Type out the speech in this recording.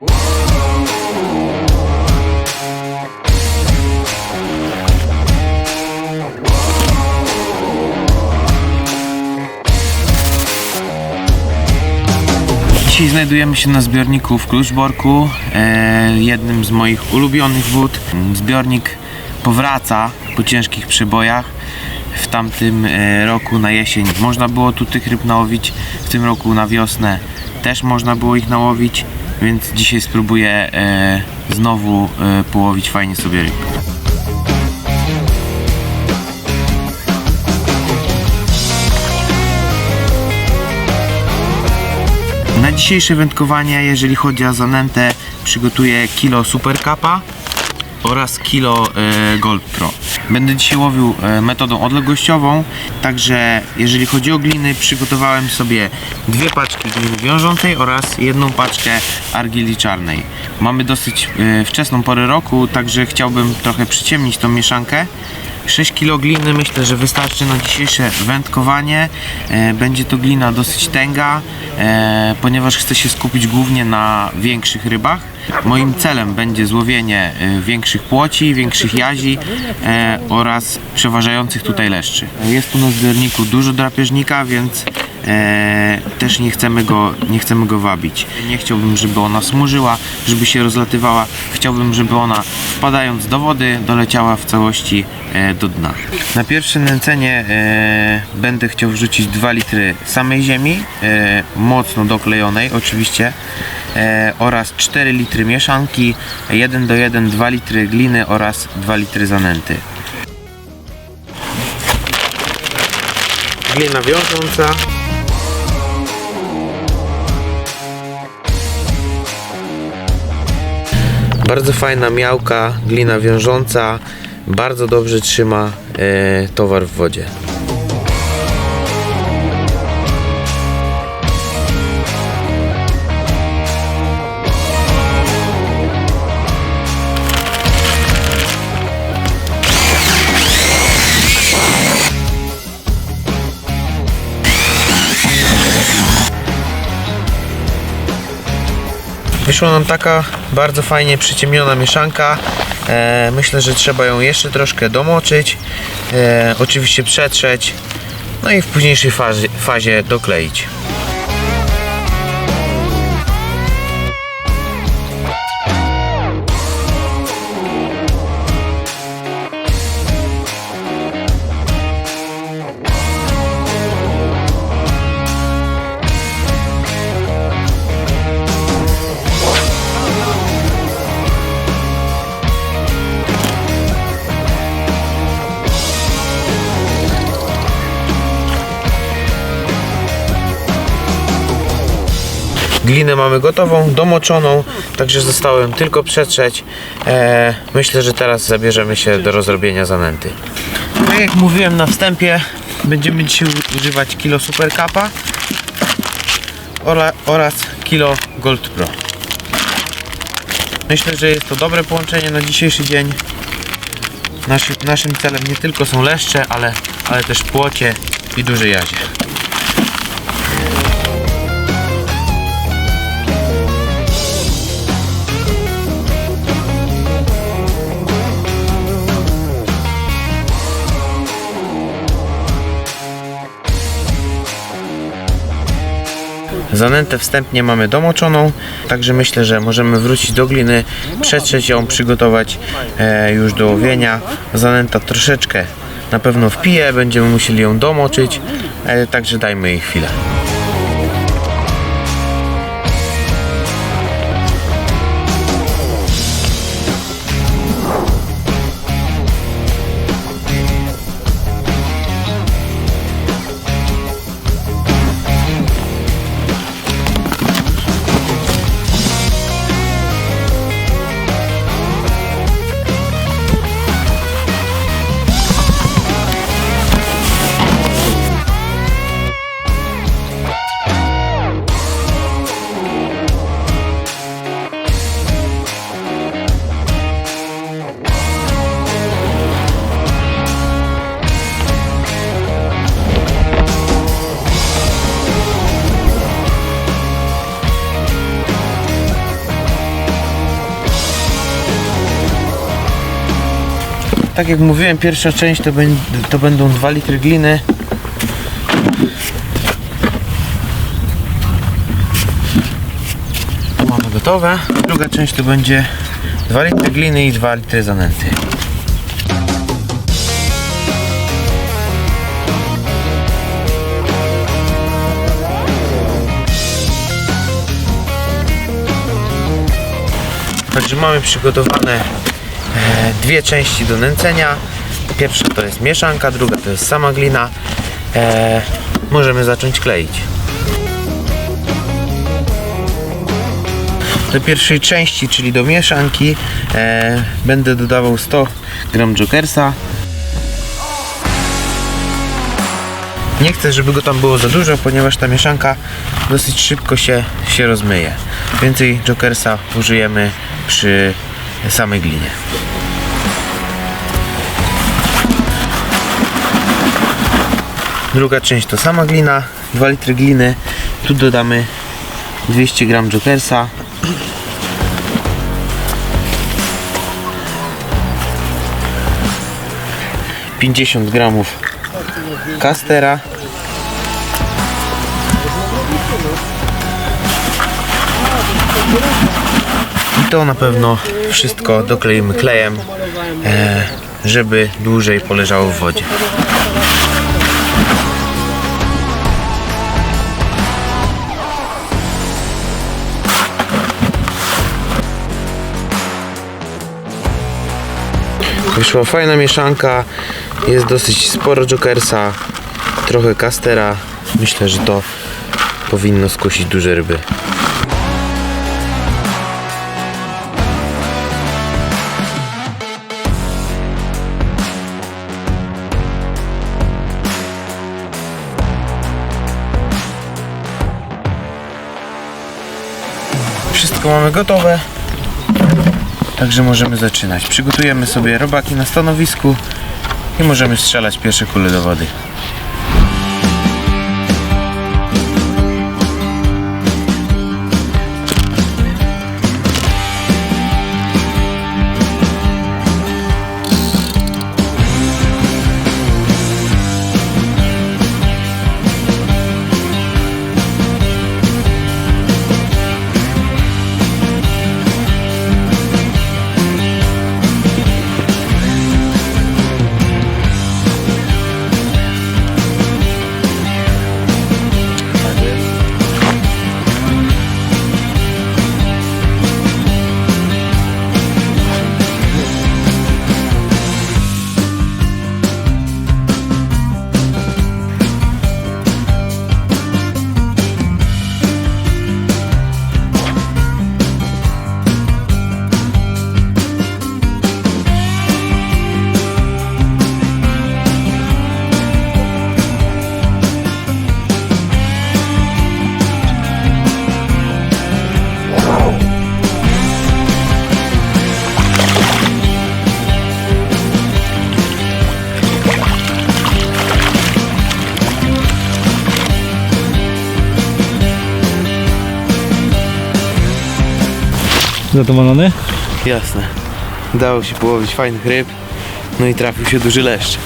Dzisiaj znajdujemy się na zbiorniku w Kluczborku, e, jednym z moich ulubionych wód. Zbiornik powraca po ciężkich przebojach. W tamtym e, roku na jesień można było tu tych ryb nałowić, w tym roku na wiosnę też można było ich nałowić, więc dzisiaj spróbuję e, znowu e, połowić fajnie sobie ryb. Na dzisiejsze wędkowanie, jeżeli chodzi o zanętę, przygotuję kilo Super Cupa oraz kilo e, Gold Pro. Będę dzisiaj łowił e, metodą odległościową, także jeżeli chodzi o gliny, przygotowałem sobie dwie paczki gliny wiążącej oraz jedną paczkę argili czarnej. Mamy dosyć e, wczesną porę roku, także chciałbym trochę przyciemnić tą mieszankę. 6 kg gliny myślę, że wystarczy na dzisiejsze wędkowanie. E, Będzie to glina dosyć tęga, e, ponieważ chcę się skupić głównie na większych rybach. Moim celem będzie złowienie e, większych płoci, większych jazi oraz przeważających tutaj leszczy. Jest tu na zbiorniku dużo drapieżnika, więc e, też nie chcemy, go, nie chcemy go wabić. Nie chciałbym, żeby ona smużyła, żeby się rozlatywała. Chciałbym, żeby ona wpadając do wody doleciała w całości e, do dna. Na pierwsze nęcenie e, będę chciał wrzucić 2 litry samej ziemi, e, mocno doklejonej oczywiście, e, oraz 4 litry mieszanki, 1 do 1 2 litry gliny oraz 2 litry zanęty. Glina wiążąca. Bardzo fajna miałka, glina wiążąca, bardzo dobrze trzyma e, towar w wodzie. Wyszła nam taka bardzo fajnie przyciemniona mieszanka. E, myślę, że trzeba ją jeszcze troszkę domoczyć, e, oczywiście przetrzeć, no i w późniejszej fazie, fazie dokleić. Glinę mamy gotową, domoczoną, także zostało ją tylko przetrzeć. E, myślę, że teraz zabierzemy się do rozrobienia zanęty. Tak jak mówiłem na wstępie, będziemy dzisiaj używać kilo Super ora- oraz kilo Gold Pro. Myślę, że jest to dobre połączenie na dzisiejszy dzień. Naszym, naszym celem nie tylko są leszcze, ale, ale też płocie i duże jazie. Zanętę wstępnie mamy domoczoną, także myślę, że możemy wrócić do gliny, przetrzeć ją, przygotować e, już do łowienia. Zanęta troszeczkę na pewno wpije, będziemy musieli ją domoczyć, e, także dajmy jej chwilę. Tak jak mówiłem, pierwsza część to, będ- to będą 2 litry gliny. To mamy gotowe. Druga część to będzie 2 litry gliny i 2 litry zanęty. Także mamy przygotowane dwie części do nęcenia. Pierwsza to jest mieszanka, druga to jest sama glina. E, możemy zacząć kleić. Do pierwszej części, czyli do mieszanki, e, będę dodawał 100 gram jokersa. Nie chcę, żeby go tam było za dużo, ponieważ ta mieszanka dosyć szybko się, się rozmyje. Więcej jokersa użyjemy przy samej glinie. Druga część to sama glina, 2 litry gliny. Tu dodamy 200 gram jokersa. Pięćdziesiąt gramów kastera. I to na pewno wszystko dokleimy klejem, e, żeby dłużej poleżało w wodzie. Wyszła fajna mieszanka, jest dosyć sporo jokersa, trochę kastera. Myślę, że to powinno skusić duże ryby. Wszystko mamy gotowe. Także możemy zaczynać. Przygotujemy sobie robaki na stanowisku i możemy strzelać pierwsze kule do wody. Zadowolony? Jasne. Udało się połowić fajnych ryb. No i trafił się duży leszcz.